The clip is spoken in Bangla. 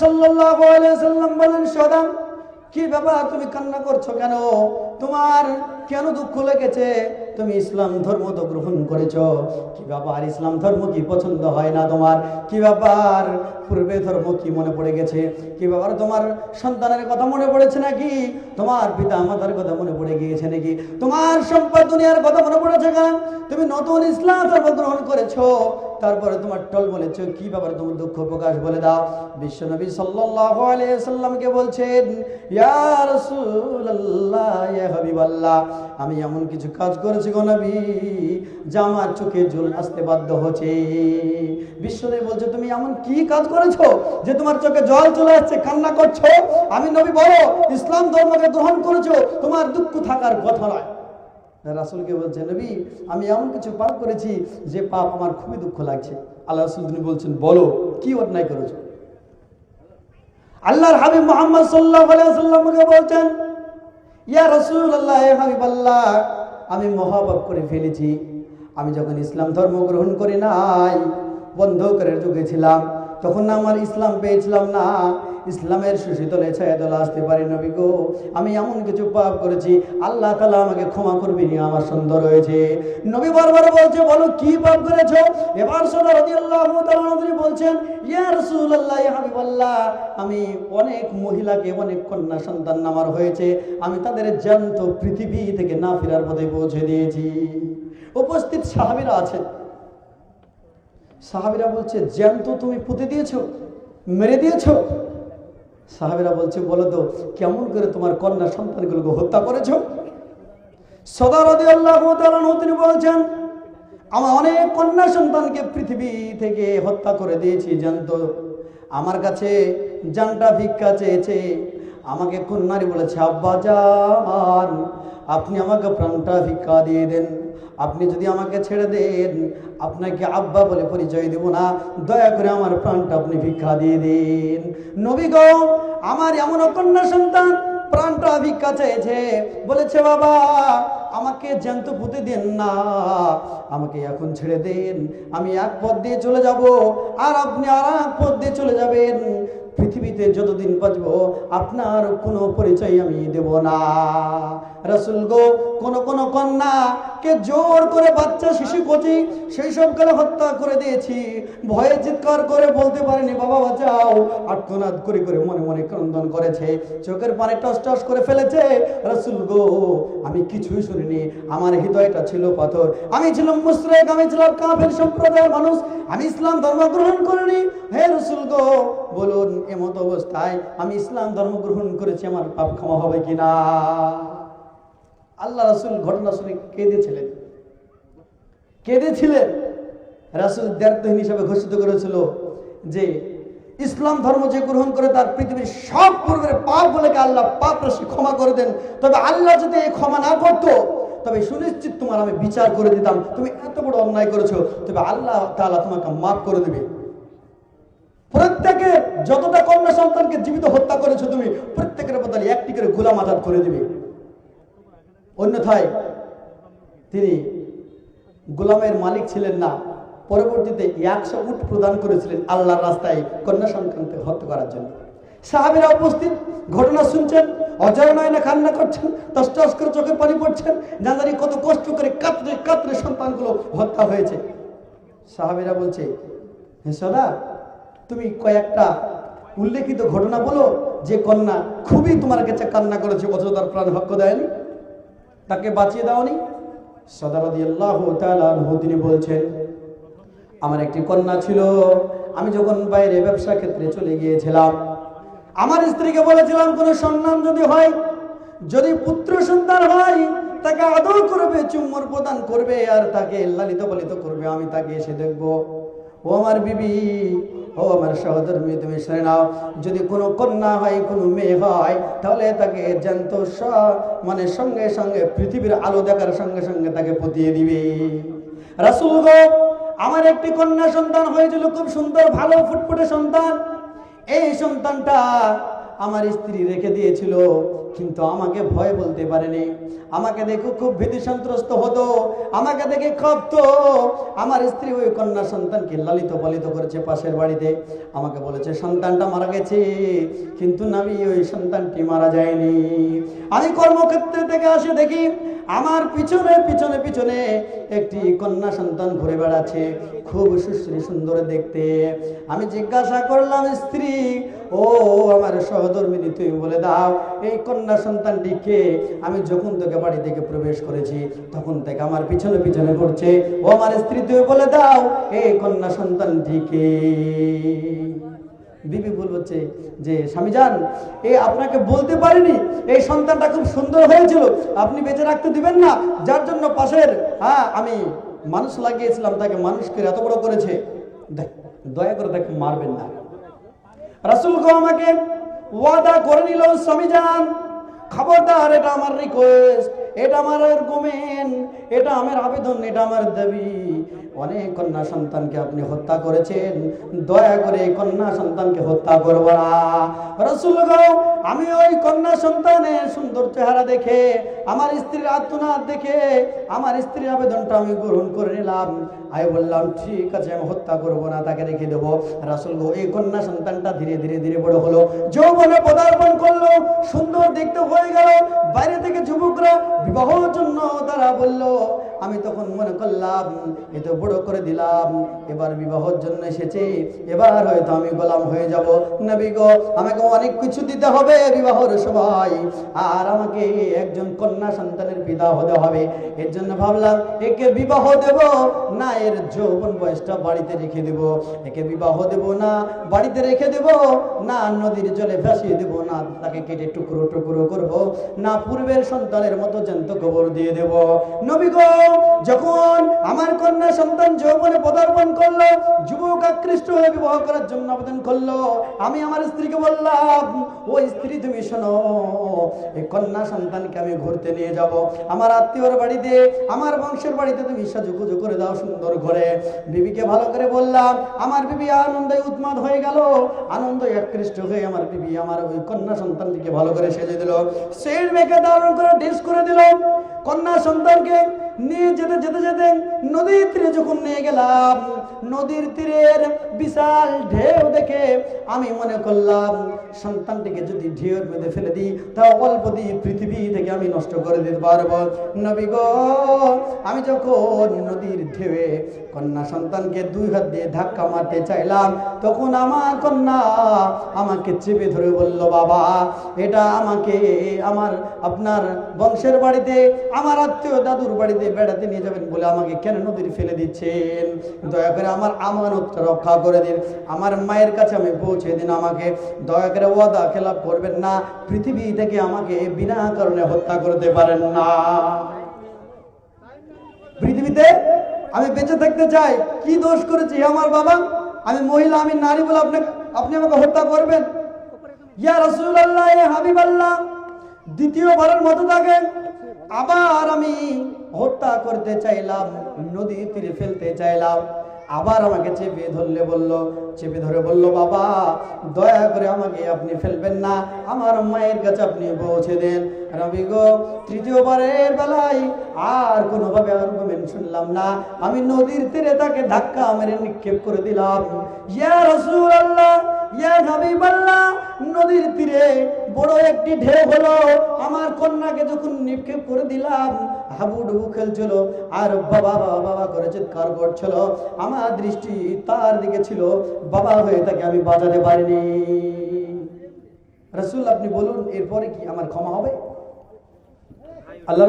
আলাইহি সাল্লাম বলেন সদাম কি ব্যাপার তুমি কান্না করছ কেন? তোমার কেন দুঃখ লেগেছে? তুমি ইসলাম ধর্ম তো গ্রহণ করেছ। কি ব্যাপার? ইসলাম ধর্ম কি পছন্দ হয় না তোমার? কি ব্যাপার? পূর্বে ধর্ম কি মনে পড়ে গেছে? কি ব্যাপার? তোমার সন্তানের কথা মনে পড়েছে নাকি? তোমার পিতা মাতার কথা মনে পড়ে গিয়েছে নাকি? তোমার সম্পদ দুনিয়ার কথা মনে পড়েছে না তুমি নতুন ইসলাম ধর্ম গ্রহণ করেছ। তারপরে তোমার টল বলেছ, কি ব্যাপারে? তোমার দুঃখ প্রকাশ বলে দাও। বিশ্বনবী সাল্লাল্লাহু আলাইহি সাল্লামকে বলছেন, ইয়া হাবিবাল্লাহ আমি এমন কিছু কাজ করেছি গো নবী, যা আমার চোখে জল আসতে বাধ্য হচ্ছে। বিশ্বনবী বলছে, তুমি এমন কি কাজ করেছ যে তোমার চোখে জল চলে আসছে, কান্না করছ? আমি নবী বলো ইসলাম ধর্মকে গ্রহণ করেছ, তোমার দুঃখ থাকার কথা নয়। রাসুলকে বলছে, নবী, আমি এমন কিছু পাপ করেছি যে পাপ আমার খুবই দুঃখ লাগছে। আল্লাহ রাসুল তিনি বলছেন, বলো, কি অন্যায় করেছ? আল্লাহর হাবিব মোহাম্মদ সাল্লাল্লাহু আলাইহি সাল্লামকে বলছেন ইয়া রসুল আল্লাহ হাবিবাল্লাহ, আমি মহাপাপ করে ফেলেছি। আমি যখন ইসলাম ধর্ম গ্রহণ করি নাই বন্ধকরের যুগে ছিলাম। তখন না আমার ইসলাম পেয়েছিলাম না। ইসলামের সুশীতলে ছায়াতলে আসতে পারি নবী গো আমি এমন কিছু পাপ করেছি, আল্লাহ তালা আমাকে ক্ষমা করবি নি, আমার সুন্দর হয়েছে নবী বারবার বলছে, বলো কি পাপ করেছ? এবার শোনো তিনি বলছেন, ইয়া রাসূলুল্লাহ, ইয়া হাবিবাল্লাহ, আমি অনেক মহিলাকে, অনেক কন্যা সন্তান আমার হয়েছে, আমি তাদের জ্যান্ত পৃথিবী থেকে না ফেরার পথে পৌঁছে দিয়েছি। উপস্থিত সাহাবীরা আছেন। সাহাবীরা বলছে, জ্যান্ত তুমি পুঁতে দিয়েছ, মেরে দিয়েছ? সাহাবীরা বলছে, বলো তো, কেমন করে তোমার কন্যা সন্তানগুলোকে হত্যা করেছ? সদা রাদিয়াল্লাহু তাআলা তিনি বলছেন, আমার অনেক কন্যা সন্তানকে পৃথিবী থেকে হত্যা করে দিয়েছি জানতো আমার কাছে জানটা ভিক্ষা চেয়েছে। আমাকে কন্যারি বলেছে, আব্বা যান আপনি আমাকে প্রাণটা ভিক্ষা দিয়ে দেন। আপনি যদি আমাকে ছেড়ে দেন, আপনাকে আব্বা বলে পরিচয় দেব না। দয়া করে আমার প্রাণটা আপনি ভিক্ষা দিয়ে দিন। নবী গো, আমার এমন কন্যা সন্তান প্রাণটা ভিক্ষা চেয়েছে। বলেছে, বাবা, আমাকে জ্যান্ত পুঁতে দেন না। আমাকে এখন ছেড়ে দেন। আমি এক পথ দিয়ে চলে যাব, আর আপনি আর এক পথ দিয়ে চলে যাবেন। পৃথিবীতে যতদিন বাঁচব, আপনার কোনো পরিচয় আমি দেব না। রসুল গো, কোন কোন কন্যা কে জোর করে বাচ্চা শিশু কচি, সেই সব কালে হত্যা করে দিয়েছি। ভয়ে চিৎকার করে বলতে পারেনি, বাবা, বাঁচাও। আর্তনাদ করে করে মনে মনে ক্রন্দন করেছে। চোখের পানে টস টস করে ফেলেছে। রসুল গো, আমি কিছুই শুনিনি। আমার হৃদয়টা ছিল পাথর। আমি ছিলাম মুসরেক আমি ছিলাম কাফের সম্প্রদায়ের মানুষ। আমি ইসলাম ধর্ম গ্রহণ করিনি। হে রসুল গো, বলুন এমত অবস্থায় আমি ইসলাম ধর্ম গ্রহণ করেছি, আমার পাপ ক্ষমা হবে কিনা? আল্লাহ রাসুল ঘটনা শুনে কেঁদেছিলেন। কেঁদেছিলেন। রাসুল দ্ব্যর্থহীন হিসাবে ঘোষিত করেছিল যে, ইসলাম ধর্ম যে গ্রহণ করে তার পৃথিবীর সব পূর্বের পাপ বলে আল্লাহ পাপ রাশি ক্ষমা করে দেন। তবে আল্লাহ যদি এই ক্ষমা না করতো, তবে সুনিশ্চিত তোমার আমি বিচার করে দিতাম। তুমি এত বড় অন্যায় করেছ, তবে আল্লাহ তাআলা তোমাকে মাফ করে দেবে। প্রত্যেকের যতটা কন্যা সন্তানকে জীবিত হত্যা করেছ তুমি, প্রত্যেকের বদলে একটি করে গোলাম আজাদ করে দিবে। অন্যথায় তিনি গোলামের মালিক ছিলেন না। পরবর্তীতে একশো উট প্রদান করেছিলেন আল্লাহর রাস্তায় কন্যা সন্তানকে হত্যা করার জন্য। সাহাবিরা উপস্থিত, ঘটনা শুনছেন, অজয় নয়না কান্না করছেন টস করে চোখের পানি পড়ছেন, না জানি কত কষ্ট করে কাতরে কাতরে সন্তানগুলো হত্যা হয়েছে। সাহাবিরা বলছে, হে সদা, তুমি কয়েকটা উল্লেখিত ঘটনা বলো, যে কন্যা খুবই তোমার কাছে কান্না করেছে তার প্রাণ হক্য দেয়নি? তাকে বাঁচিয়ে দাওনি। সদারদি আল্লাহ তিনি বলছেন, আমার একটি কন্যা ছিল, আমি যখন বাইরে ব্যবসা ক্ষেত্রে চলে গিয়েছিলাম, আমার স্ত্রীকে বলেছিলাম, কোনো সন্তান যদি হয়, যদি পুত্র সন্তান হয়, তাকে আদর করবে চুম্বর প্রদান করবে, আর তাকে লালিত পালিত করবে, আমি তাকে এসে দেখব। ও আমার বিবি ও আমার সহধর্মী তুমি শুনে নাও। যদি কোনো কন্যা হয়, কোনো মেয়ে হয়, তাহলে তাকে জ্যান্ত মানে সঙ্গে সঙ্গে পৃথিবীর আলো দেখার সঙ্গে সঙ্গে তাকে পুতিয়ে দিবে। রাসুল গো, আমার একটি কন্যা সন্তান হয়েছিল, খুব সুন্দর, ভালো, ফুটফুটে সন্তান। এই সন্তানটা আমার স্ত্রী রেখে দিয়েছিল। কিন্তু আমাকে ভয় বলতে পারেনি। আমাকে দেখে খুব ভীতি সন্ত্রস্ত হতো। আমাকে দেখে ক্ষপ্ত আমার স্ত্রী ওই কন্যা সন্তানকে লালিত পালিত করেছে পাশের বাড়িতে। আমাকে বলেছে, সন্তানটা মারা গেছে, কিন্তু নামি ওই সন্তানটি মারা যায়নি। আমি কর্মক্ষেত্রে থেকে আসে দেখি আমার পিছনে পিছনে পিছনে একটি কন্যা সন্তান ঘুরে বেড়াচ্ছে, খুব সুশ্রী, সুন্দর দেখতে। আমি জিজ্ঞাসা করলাম, স্ত্রী, ও আমার সহধর্মিনী, তুমি বলে দাও, এই কন্যা সন্তানটিকে আমি যখন তোকে বাড়ি থেকে প্রবেশ করেছি, তখন থেকে আমার পিছনে পিছনে ঘুরছে, ও আমার স্ত্রী, তুমি বলে দাও, এই কন্যা সন্তানটিকে বিবি বল বলছে যে স্বামী যান এ আপনাকে বলতে পারিনি এই সন্তানটা খুব সুন্দর হয়েছিল আপনি বেঁচে রাখতে দিবেন না যার জন্য পাশের হ্যাঁ আমি মানুষ লাগিয়েছিলাম তাকে মানুষকে এত বড় করেছে। দেখ, দয়া করে তাকে মারবেন না। রাসুল গো আমাকে ওয়াদা করে নিল স্বামী যান খবরদার এটা আমার রিকোয়েস্ট এটা আমার গোমেন এটা আমার আবেদন এটা আমার দাবি। অনেক কন্যা সন্তানকে আপনি হত্যা করেছেন। দয়া করে কন্যা সন্তানকে হত্যা করব না। আমি ওই কন্যা সন্তানের সুন্দর চেহারা দেখে, আমার স্ত্রীর আত্মনাথ দেখে, আমার স্ত্রীর আবেদনটা আমি গ্রহণ করে নিলাম। আমি বললাম, ঠিক আছে, আমি হত্যা করব না, তাকে রেখে দেবো। রাসুল গো, এই কন্যা সন্তানটা ধীরে ধীরে ধীরে বড় হলো। যৌবনে পদার্পণ করল, সুন্দর দেখতে হয়ে গেল। বাইরে থেকে যুবকরা বিবাহর জন্য তারা বলল, আমি তখন মনে করলাম, এ তো বড় করে দিলাম, এবার বিবাহর জন্য এসেছে, এবার হয়তো আমি গোলাম হয়ে যাব। নবী গো, আমাকে অনেক কিছু দিতে হবে বিবাহর সময়, আর আমাকে একজন কন্যা সন্তানের পিতা হতে হবে। এর জন্য ভাবলাম, একে বিবাহ দেব, না এর যৌবন বয়সটা বাড়িতে রেখে দেব। একে বিবাহ দেব না, বাড়িতে রেখে দেব না, নদীর জলে ভাসিয়ে দেব না, তাকে কেটে টুকরো টুকরো করব না, পূর্বের সন্তানের মতো জ্যান্ত কবর দিয়ে দেব। নবী গো, যখন আমার কন্যা সন্তান যৌবনে পদার্পণ করল, যুবক আকৃষ্ট হয়ে বিবাহ করার জন্য আবেদন করল, আমি আমার স্ত্রীকে বললাম ও স্ত্রী তুমি শোনো, এই কন্যা সন্তানকে আমি ঘুরতে নিয়ে যাব। আমার আত্মীয়র বাড়িতে, আমার বংশের বাড়িতে তুমি সাজুগুজু করে দাও, সুন্দর করে বিবিকে ভালো করে বললাম, আমার বিবি আনন্দে উৎমাদ হয়ে গেল। আনন্দ একৃষ্ট হয়ে আমার বিবি আমার ওই কন্যা সন্তানটিকে ভালো করে সেজে দিল। সেই মেঘে ধারণ করে ডিস করে দিল। কন্যা সন্তানকে নিয়ে যেতে যেতে যেতে নদীর তীরে যখন নিয়ে গেলাম, নদীর তীরের বিশাল ঢেউ দেখে আমি মনে করলাম, সন্তানটিকে যদি ঢেউর মধ্যে ফেলে দিই তা অল্প দিয়ে পৃথিবী থেকে আমি নষ্ট করে দিতে পারব। নবী গো, আমি যখন নদীর ঢেউয়ে কন্যা সন্তানকে দুই হাত দিয়ে ধাক্কা মারতে চাইলাম, তখন আমার কন্যা আমাকে চেপে ধরে বলল, বাবা, এটা আমাকে, আমার আপনার বংশের বাড়িতে, আমার আত্মীয় দাদুর বাড়িতে বেড়াতে নিয়ে যাবেন বলে আমাকে কেন নদীর ফেলে দিচ্ছেন? দয়া করে আমার আমানতটা রক্ষা করে দিন। আমার মায়ের কাছে আমি পৌঁছে দিন আমাকে। দয়া করে ওয়াদা খেলাপ করবেন না। পৃথিবী থেকে আমাকে বিনা কারণে হত্যা করতে পারেন না। পৃথিবীতে আমি বেঁচে থাকতে চাই। কি দোষ করেছি আমার বাবা? আমি মহিলা, আমি নারী বলে আপনি আপনি আমাকে হত্যা করবেন? ইয়া রসুল্লাহ এ হাবিবাল্লাহ। দ্বিতীয়বারের মতো তাকে আবার আমি হত্যা করতে চাইলাম, নদী তীরে ফেলতে চাইলাম। আবার আমাকে চেপে ধরলে বলল, চেপে ধরে বলল, বাবা, দয়া করে আমাকে আপনি ফেলবেন না। আমার মায়ের কাছে আপনি পৌঁছে দেন। রবি গো, তৃতীয়বারের বেলায় আর কোনোভাবে আর্গুমেন্ট শুনলাম না। আমি নদীর তীরে তাকে ধাক্কা মেরে নিক্ষেপ করে দিলাম। ইয়া রসুল আল্লাহ ইয়া হাবিবাল্লাহ, নদীর তীরে বড় একটি ঢেউ হলো। আমার কন্যাকে যখন নিক্ষেপ করে দিলাম হাবুডুবু খেলছিল, আর বাবা বাবা বাবা করে চিৎকার করছিল। আমার দৃষ্টি তার দিকে ছিল, বাবা হয়ে তাকে আমি বাজাতে পারিনি। রসুল, আপনি বলুন, এরপরে কি আমার ক্ষমা হবে? আল্লাহ